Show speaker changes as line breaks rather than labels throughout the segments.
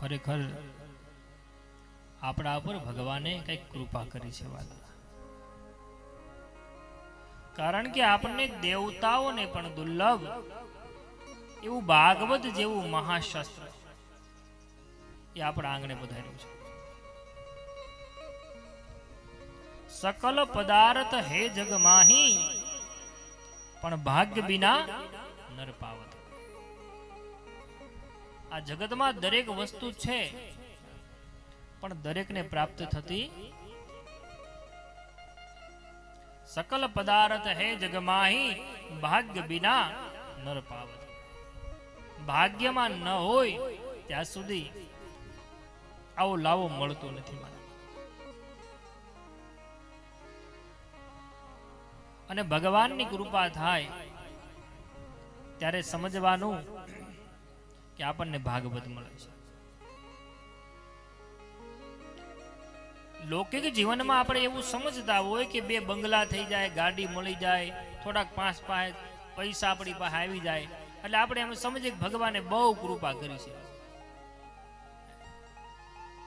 ખરેખર આપણા ઉપર ભગવાને કંઈક કૃપા કરી છે કારણ કે આપણને દેવતાઓને પણ દુર્લભ એવું ભાગવત જેવું મહાશાસ્ત્ર એ આપણા આંગણે પધાર્યું છે. સકલ પદાર્થ હે જગમાહી પણ ભાગ્ય વિના નર પાવત. આ જગતમાં દરેક વસ્તુ છે, પણ દરેકને પ્રાપ્ત થતી સકલ પદાર્થ હે જગમાહી, ભાગ્ય બિના નર પાવત. ભાગ્યમાં ન હોય ત્યાં સુધી આવો લાવો મળતો નથી મને અને ભગવાનની કૃપા થાય ત્યારે સમજવાનું કે આપણને ભાગવત મળે છે. લૌકિક જીવનમાં આપણે એવું સમજતા હોય કે બે બંગલા થઈ જાય, ગાડી મળી જાય, થોડાક પાંચ પાંચ પૈસા આપણી પાસે આવી જાય. એટલે આપણે એમ સમજીએ કે ભગવાને બહુ કૃપા કરી છે.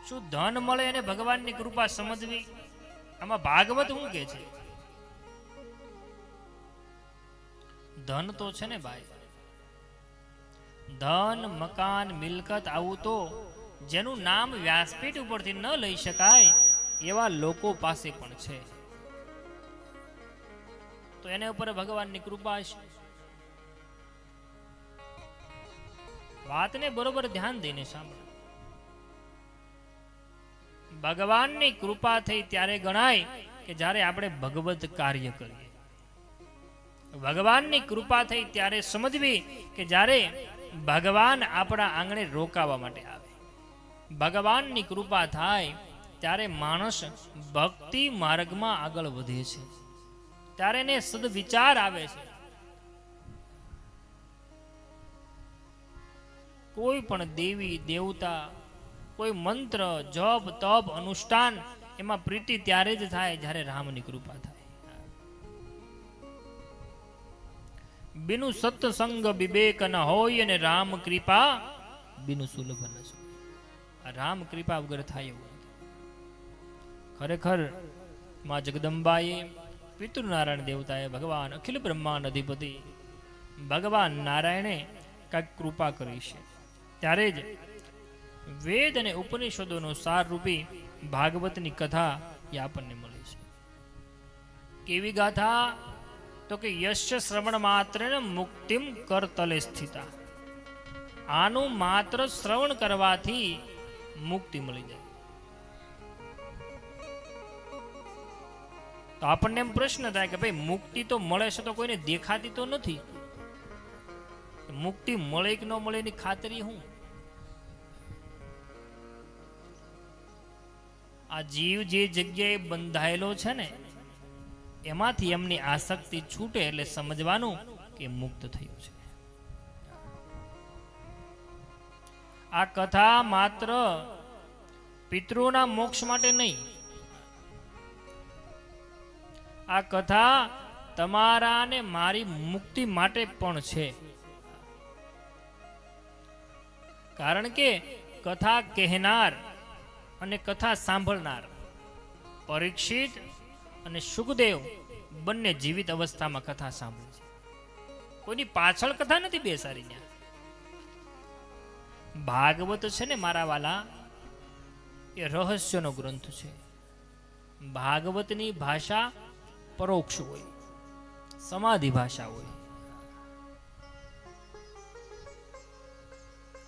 શું ધન મળે એને ભગવાનની કૃપા સમજવી? આમાં ભાગવત શું કે છે? ધન તો છે ને ભાઈ. ધન, મકાન, મિલકત આવું તો જેનું નામ વ્યાસપીઠ ઉપરથી ન લઈ શકાય એવા લોકો પાસે પણ છે. તો એને ઉપર ભગવાનની કૃપા છે. વાતને બરોબર ધ્યાન દઈને સાંભળો. ભગવાનની કૃપા થઈ ત્યારે ગણાય કે જ્યારે આપણે ભગવત કાર્ય કરીએ. ભગવાનની કૃપા થઈ ત્યારે સમજવી કે જ્યારે ભગવાન આપણા આંગણે રોકાવા માટે આવે. ભગવાનની કૃપા થાય ત્યારે માણસ ભક્તિ માર્ગમાં આગળ વધે છે. ત્યારે એને સદવિચાર આવે છે. કોઈ પણ દેવી, દેવતા, કોઈ મંત્ર, જપ, તપ, અનુષ્ઠાન એમાં પ્રીતિ ત્યારે જ થાય જ્યારે રામની કૃપા થાય. બિનુ સત્સંગ વિવેક ન હોય અને રામ કૃપા બિનુ સુલભ ન. આ રામ કૃપા વગર થાય એવું ખરેખરમાં જગદંબાએ પિતૃનારાયણ દેવતાએ ભગવાન અખિલ બ્રહ્માંડ અધિપતિ ભગવાન નારાયણે કાંઈક કૃપા કરી છે. ત્યારે જ વેદ અને ઉપનિષદોનો સારરૂપી ભાગવતની કથા એ આપણને મળે છે. કેવી ગાથા? તો કે યશ શ્રવણ માત્ર મુક્તિમ કરતલે સ્થિતા. આનું માત્ર શ્રવણ કરવાથી મુક્તિ મળી જાય. તો આપણને એમ પ્રશ્ન થાય કે ભાઈ મુક્તિ તો મળે છે તો કોઈને દેખાતી તો નથી. મુક્તિ મળે કે ન મળે એની ખાતરી હું? આ જીવ જે જગ્યાએ બંધાયેલો છે ને એમાંથી એમની આસક્તિ છૂટે એટલે સમજવાનું કે મુક્ત થયું છે. આ કથા માત્ર પિતૃના મોક્ષ માટે નહીં. આ કથા તમારા ને મારી મુક્તિ માટે પણ છે. કારણ કે કથા કહેનાર અને કથા સાંભળનાર, પરીક્ષિત અને સુખદેવ બંને જીવિત અવસ્થામાં કથા સાંભળે છે. કોઈની પાછળ કથા નથી બેસાડી ત્યાં ભાગવત છે ને મારા વાલા, એ રહસ્યનો ગ્રંથ છે. ભાગવતની ભાષા પરોક્ષ હોય, સમાધિ ભાષા હોય.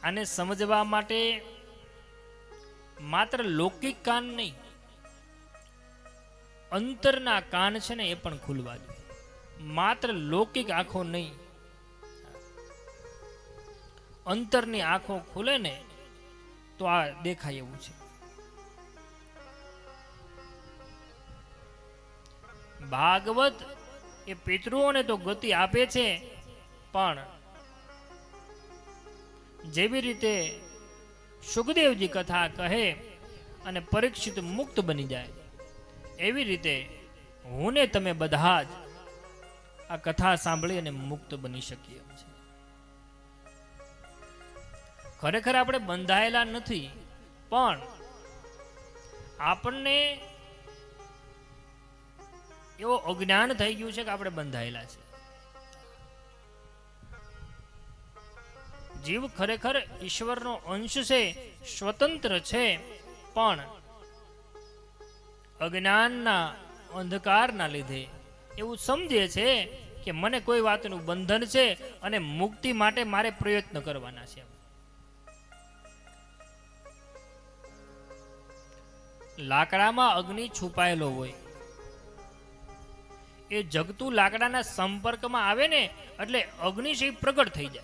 આને સમજવા માટે માત્ર લૌકિક કાન નહીં અંતરના કાન છે ને એ પણ ખુલવા જોઈએ માત્ર લૌકિક આંખો નહીં. અંતરની આંખો ખુલે ને તો આ દેખાય એવું છે. ભાગવત એ પિતૃઓને તો ગતિ આપે છે, પણ જેવી રીતે સુખદેવજી કથા કહે અને પરીક્ષિત મુક્ત બની જાય એવી રીતે હું ને તમે બધા જ આ કથા સાંભળી અને મુક્ત બની શકીએ ખરેખર આપણે બંધાયેલા નથી, પણ આપણને એવો અજ્ઞાન થઈ ગયું છે કે આપણે બંધાયેલા છે. જીવ ખરેખર ઈશ્વરનો અંશ છે, સ્વતંત્ર છે, પણ અજ્ઞાનના અંધકારના લીધે. એવું સમજે છે કે મને કોઈ વાતનું બંધન છે અને મુક્તિ માટે મારે પ્રયત્ન કરવાના છે. લાકડામાં અગ્નિ છુપાયેલો હોય. એ જગતું લાકડાના સંપર્કમાં આવે ને એટલે અગ્નિ પ્રગટ થઈ જાય.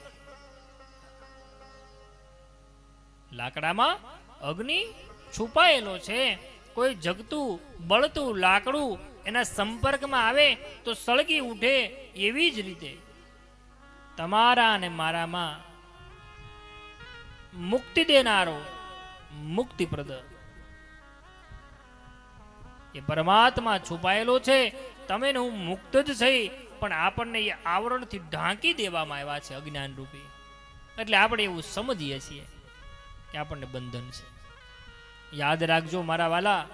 લાકડામાં અગ્નિ છુપાયેલો છે કોઈ જગતું, બળતું, લાકડું એના સંપર્કમાં આવે તો સળગી ઉઠે એવી જ રીતે. તમારા અને મારામાં મુક્તિ દેનારો મુક્તિપ્રદ. એ પરમાત્મા છુપાયેલો છે, તમે હું મુક્ત જ થઈ, પણ આપણને એ આવરણથી ઢાંકી દેવામાં આવ્યા છે અજ્ઞાન રૂપી એટલે આપણે એવું સમજીએ છીએ કે આપણને બંધન છે. યાદ રાખજો મારા વાલા.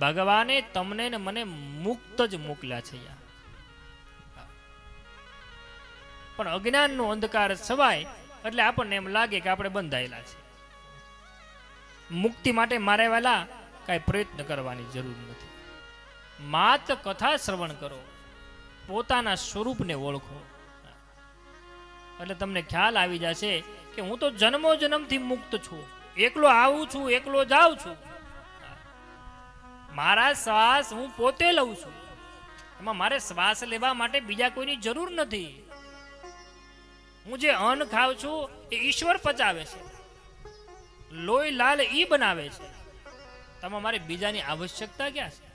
ભગવાને તમને ને મને મુક્ત જ મોકલ્યા છે પણ અજ્ઞાનનો અંધકાર છવાય એટલે આપણને એમ લાગે કે આપણે બંધાયેલા છે મુક્તિ માટે મારે વાલા કાંઈ પ્રયત્ન કરવાની જરૂર નથી. માત્ર કથા શ્રવણ કરો. પોતાના સ્વરૂપને ઓળખો. એટલે તમને ખ્યાલ આવી જશે કે હું તો જન્મો જન્મથી મુક્ત છું. એકલો આવું છું, એકલો જાઉં છું. મારા શ્વાસ હું પોતે લઉં છું. એમાં મારે શ્વાસ લેવા માટે બીજા કોઈની જરૂર નથી. હું જે અન્ન ખાઉં છું, એ ઈશ્વર પચાવે છે. લોહી લાલ ઈ બનાવે છે. તેમાં મારે બીજાની આવશ્યકતા ક્યાં છે?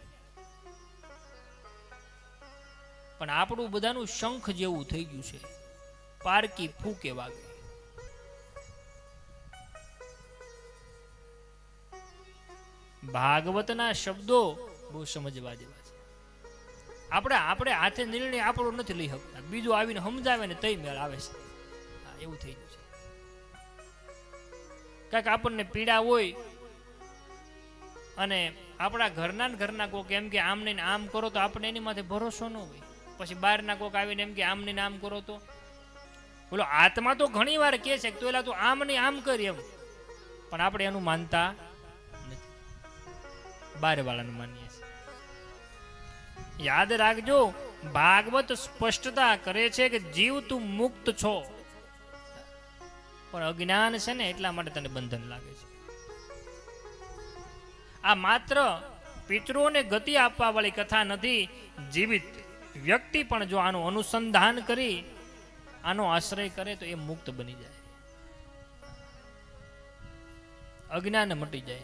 પણ આપણું બધાનું શંખ જેવું થઈ ગયું છે. પારકી ફૂકે વાગે. ભાગવતના શબ્દો બહુ સમજવા જેવા છે. આપણે આપણે હાથે નિર્ણય આપણો નથી લઈ શકતા. બીજું આવીને સમજાવે ને તઈ મેળ આવે છે. એવું થઈ ગયું છે. કાંઈક આપણને પીડા હોય અને આપણા ઘરના ઘરના કોક એમ કે આમ ને આમ કરો તો આપણે એની માથે ભરોસો ન હોય. પછી બહારના કોક આવીને એમ કે આમ ને આમ કરો તો? બોલો, આત્મા તો ઘણી વાર કહે છે કે તો એલા તું આમ ને આમ કરી એમ. પણ આપણે એનું માનતા બાર વાળાનું માનીએ યાદ રાખજો, ભાગવત સ્પષ્ટતા કરે છે કે જીવ તું મુક્ત છો. પણ અજ્ઞાન છે ને એટલા માટે તને બંધન લાગે છે. આ માત્ર પિતૃઓને ગતિ આપવા વાળી કથા નથી, જીવિત વ્યક્તિ પણ જો આનું અનુસંધાન કરી, આનો આશ્રય કરે તો એ મુક્ત બની જાય. અજ્ઞાન મટી જાય.